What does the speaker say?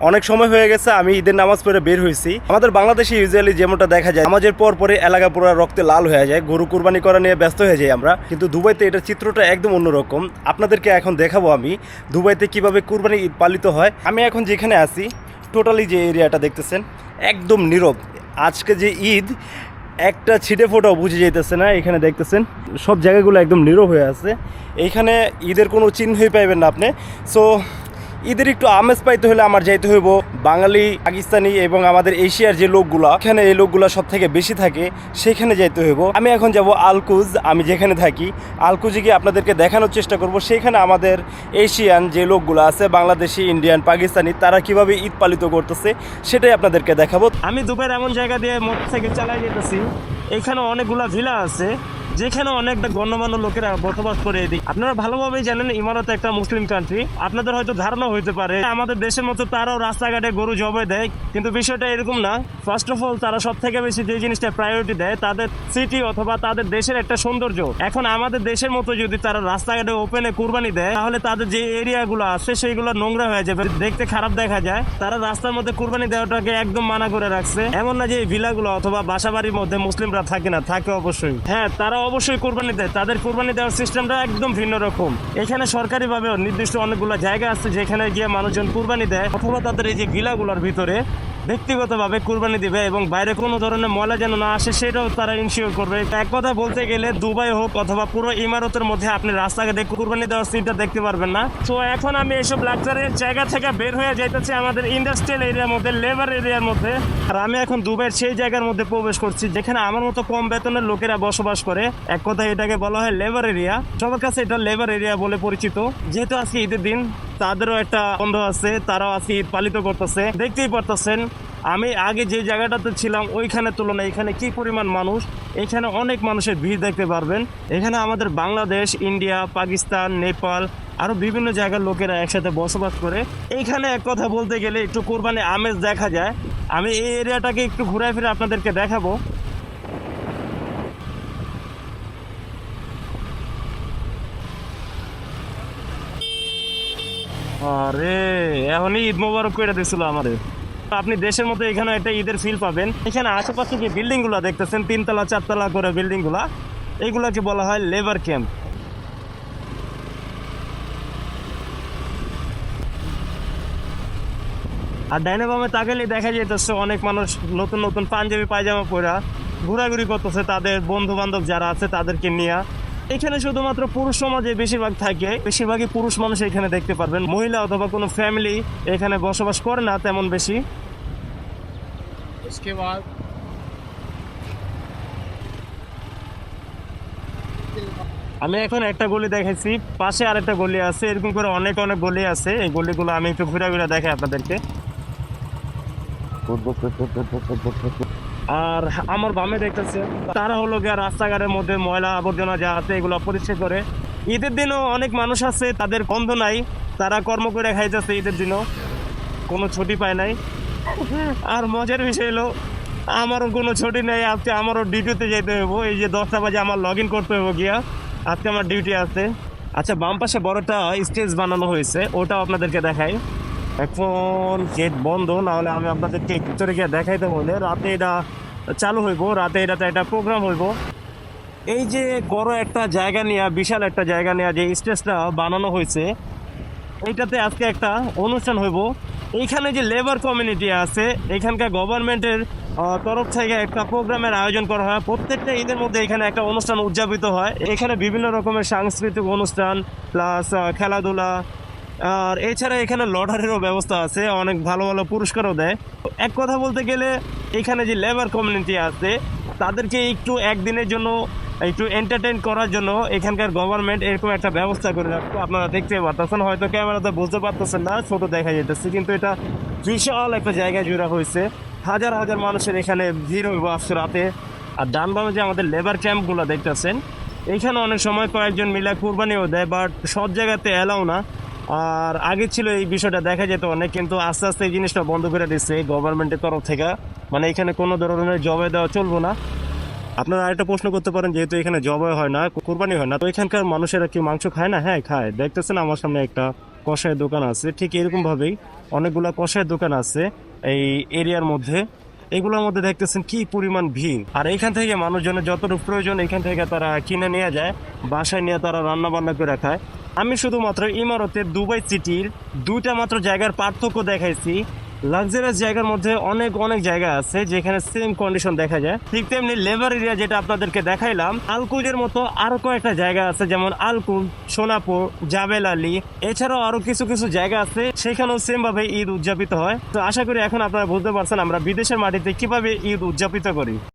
অনেক সময় হয়ে গেছে, আমি ঈদের নামাজ পড়ে বের হয়েছি। আমাদের বাংলাদেশে ইউজুয়ালি যেমনটা দেখা যায়, নামাজের পর পরে এলাকা পুরো রক্তে লাল হয়ে যায়, গরু কুরবানি করা নিয়ে ব্যস্ত হয়ে যাই আমরা। কিন্তু দুবাইতে এটার চিত্রটা একদম অন্যরকম। আপনাদেরকে এখন দেখাবো আমি দুবাইতে কীভাবে কুরবানি ঈদ পালিত হয়। আমি এখন যেখানে আছি, টোটালি যে এরিয়াটা দেখতেছেন, একদম নীরব। আজকে যে ঈদ, একটা ছিটে ফোটাও বুঝে যেতেছে না, এখানে দেখতেছেন, সব জায়গাগুলো একদম নীরব হয়ে আছে। এইখানে ঈদের কোনো চিহ্নই পাইবেন না আপনি। সো ঈদের একটু আমেজ পাইতে হলে আমার যাইতে হইব। বাঙালি, পাকিস্তানি এবং আমাদের এশিয়ার যে লোকগুলা এখানে এই লোকগুলা সব থেকে বেশি থাকে, সেখানে যাইতে হইব। আমি এখন যাব আলকুজ, আমি যেখানে থাকি। আলকুজে গিয়ে আপনাদেরকে দেখানোর চেষ্টা করব, সেখানে আমাদের এশিয়ান যে লোকগুলো আছে, বাংলাদেশি, ইন্ডিয়ান, পাকিস্তানি, তারা কীভাবে ঈদ পালিত করতেছে, সেটাই আপনাদেরকে দেখাবো। আমি দুবার এমন জায়গা দিয়ে মোটরসাইকেল চালাই যেতেছি, এখানে অনেকগুলা ভিলা আছে। যেখানে অনেকটা গণ্যমান্য লোকেরা বসবাস করে এদিক। আপনারা ভালোভাবেই জানেন, ইমারত একটা মুসলিম কান্ট্রি আপনাদের হয়তো ধারণা হইতে পারে, আমাদের দেশের মতো তারাও রাস্তাঘাটে গরু জবে দেয়। কিন্তু বিষয়টা এরকম না। ফার্স্ট অফ অল তারা সব থেকে বেশি যে জিনিসটা প্রায়োরিটি দেয়, তাদের সিটি অথবা তাদের দেশের একটা সৌন্দর্য। এখন আমাদের দেশের মতো যদি তারা রাস্তাঘাটে ওপেনে কুরবানি দেয়, তাহলে তাদের যে এরিয়াগুলো আছে, সেইগুলো নোংরা হয়ে যাবে। দেখতে খারাপ দেখা যায়। তারা রাস্তার মধ্যে কুরবানি দেওয়াটাকে একদম মানা করে রাখছে। এমন না যে এই ভিলাগুলো অথবা বাসাবাড়ির মধ্যে মুসলিমরা থাকে না, থাকে অবশ্যই। হ্যাঁ তারা অবশ্যই কোরবানি দেয়। তাদের কোরবানি দেওয়ার সিস্টেমটা একদম ভিন্ন রকম। এখানে সরকারিভাবে নির্দিষ্ট অনেকগুলো জায়গা আছে যেখানে গিয়ে মানুষজন কোরবানি দেয় অথবা তাদের এই যে ভিলাগুলোর ভিতরে ব্যক্তিগতভাবে কুরবানি দিবে এবং বাইরে কোনো ধরনের ময়লা যেন না আসে, সেটাও তারা ইনশিওর করবে। এক কথা বলতে গেলে দুবাই হোক অথবা পুরো ইমারতের মধ্যে আপনি রাস্তাঘাটে কুরবানি দেওয়ার সিনটা দেখতে পারবেন না। তো এখন আমি এইসব লাক্সারির জায়গা থেকে বের হয়ে যাইতেছি আমাদের ইন্ডাস্ট্রিয়াল এরিয়ার মধ্যে লেবার এরিয়ার মধ্যে। আর আমি এখন দুবাইয়ের সেই জায়গার মধ্যে প্রবেশ করছি, যেখানে আমার মতো কম বেতনের লোকেরা বসবাস করে। এক কথায় এটাকে বলা হয় লেবার এরিয়া সবার কাছে এটা লেবার এরিয়া বলে পরিচিত। যেহেতু আজকে ঈদের দিন তাদেরও একটা বন্ধ আছে, তারাও আজকে ঈদ পালিত করতেছে। দেখতেই পারতেছেন, আমি আগে যে জায়গাটাতে ছিলাম, ওইখানে তুলনায় এখানে কি পরিমাণ মানুষ? এখানে অনেক মানুষের ভিড় দেখতে পারবেন। এখানে আমাদের বাংলাদেশ, ইন্ডিয়া, পাকিস্তান, নেপাল আরও বিভিন্ন জায়গার লোকেরা একসাথে বসবাস করে। এইখানে এক কথা বলতে গেলে একটু কোরবানি আমেজ দেখা যায়। আমি এই এরিয়াটাকে একটু ঘুরে ফিরে আপনাদেরকে দেখাবো। আরে, এখনই ঈদ মোবারক করে দিছিল আমাদের আপনি দেশের মতো এখানে একটা ঈদের ফিল পাবেন। এখানে আশেপাশে যে বিল্ডিংগুলা দেখতেছেন, তিনতলা, চারতলা করে বিল্ডিংগুলা এইগুলাকে বলা হয় লেবার ক্যাম্প আর ডাইনে বামে তাকালে দেখা যাইতেছে অনেক মানুষ নতুন নতুন পাঞ্জাবি পায়জামা পরা ঘোরাঘুরি করতেছে, তাদের বন্ধু বান্ধব যারা আছে তাদেরকে নিয়ে। এখানে শুধুমাত্র পুরুষ সমাজে বেশিরভাগ থাকে বেশিরভাগই পুরুষ মানুষ এখানে দেখতে পারবেন মহিলা অথবা কোনো ফ্যামিলি এখানে বসবাস করে না তেমন বেশি उसके बाद আমি এখন একটা গলি দেখাইছি পাশে আরেকটা গলি আছে এরকম করে অনেক অনেক গলি আছে এই গলিগুলো আমি একটু ঘুরে ঘুরে দেখাই আপনাদেরকে আর আমার বামে দেখতেছে, তারা হলো গিয়ে রাস্তাঘাটের মধ্যে ময়লা আবর্জনা যা আছে এগুলো পরিষ্কার করে। ঈদের দিনও অনেক মানুষ আছে, তাদের বন্ধ নাই, তারা কর্ম করে খাইতেছে ঈদের দিনও, কোনো ছুটি পায় নাই। আর মজার বিষয় হলো, আমারও কোনো ছুটি নেই, আজকে আমারও ডিউটিতে যেতে হইব, এই যে দশটা বাজে আমার লগ ইন করতে হইব গিয়া, আজকে আমার ডিউটি আছে। আচ্ছা বাম পাশে বড়টা স্টেজ বানানো হয়েছে, ওটাও আপনাদেরকে দেখাই। এখন গেট বন্ধ না হলে আমি আপনাদেরকে ভিতরে গিয়ে দেখাইতে বলে রাতে এটা চালু হইব, রাতে এটাতে একটা প্রোগ্রাম হইব। এই যে বড় একটা জায়গা নিয়ে, বিশাল একটা জায়গা নিয়ে যে স্টেজটা বানানো হয়েছে, এইটাতে আজকে একটা অনুষ্ঠান হইব। এইখানে যে লেবার কমিউনিটি আছে, এখানকার গভর্নমেন্টের তরফ থেকে একটা প্রোগ্রামের আয়োজন করা হয়। প্রত্যেকটা ঈদের মধ্যে এখানে একটা অনুষ্ঠান উদযাপিত হয়। এখানে বিভিন্ন রকমের সাংস্কৃতিক অনুষ্ঠান প্লাস খেলাধুলা আর এছাড়া এখানে লটারিরও ব্যবস্থা আছে, অনেক ভালো ভালো পুরস্কারও দেয়। এক কথা বলতে গেলে, এখানে যে লেবার কমিউনিটি আছে, তাদেরকে একটু একদিনের জন্য, একটু এন্টারটেন করার জন্য এখানকার গভর্নমেন্ট এরকম একটা ব্যবস্থা করে রাখতো। আপনারা দেখতে পারতেছেন, হয়তো ক্যামেরাতে বুঝতে পারতেছেন না, ছোট দেখা যেতেছে কিন্তু এটা বিশাল একটা জায়গায় জুড়া হয়েছে। হাজার হাজার মানুষের এখানে ভিড় হইব আসছে রাতে। আর ডান যে আমাদের লেবার ক্যাম্পগুলো দেখতেছেন, এখানে অনেক সময় কয়েকজন মিলে কুরবানিও দেয় বাট সব জায়গাতে এলাও না। আর আগে ছিল এই বিষয়টা, দেখা যেত অনেক, কিন্তু আস্তে আস্তে এই জিনিসটা বন্ধ করে দিচ্ছে গভর্নমেন্টের তরফ থেকে। মানে এখানে কোনো ধরনের জবে দেওয়া চলবো না। আপনারা আরেকটা প্রশ্ন করতে পারেন, যেহেতু এখানে জবাই হয় না, কোরবানি হয় না, তো এখানকার মানুষেরা কি মাংস খায় না? হ্যাঁ খায়। দেখতেছেন আমার সামনে একটা কষায়ের দোকান আছে, ঠিক এরকম ভাবেই অনেকগুলো কষায়ের দোকান আছে এই এরিয়ার মধ্যে। এগুলোর মধ্যে দেখতেছেন কি পরিমাণ ভিড়। আর এখান থেকে মানুষজনের যতটুকু প্রয়োজন, এখান থেকে তারা কিনে নিয়ে যায়, বাসায় নিয়ে তারা রান্না বান্না করে খায়। আমি শুধুমাত্র ইমারতের দুবাই সিটির দুইটা মাত্র জায়গার পার্থক্য দেখাইছি। লাক্সারিয়াস জায়গার মধ্যে অনেক অনেক জায়গা আছে যেখানে সেম কন্ডিশন দেখা যায়। ঠিক তেমনি লেবার এরিয়া যেটা আপনাদেরকে দেখাইলাম আলকুলের মতো আরও কয়েকটা জায়গা আছে, যেমন আলকুল সোনাপুর, জাবেল আলী। এছাড়াও আরও কিছু কিছু জায়গা আছে, সেখানেও সেম ভাবে ঈদ উদযাপিত হয়। তো আশা করি এখন আপনারা বুঝতে পারছেন আমরা বিদেশের মাটিতে কীভাবে ঈদ উদযাপিত করি।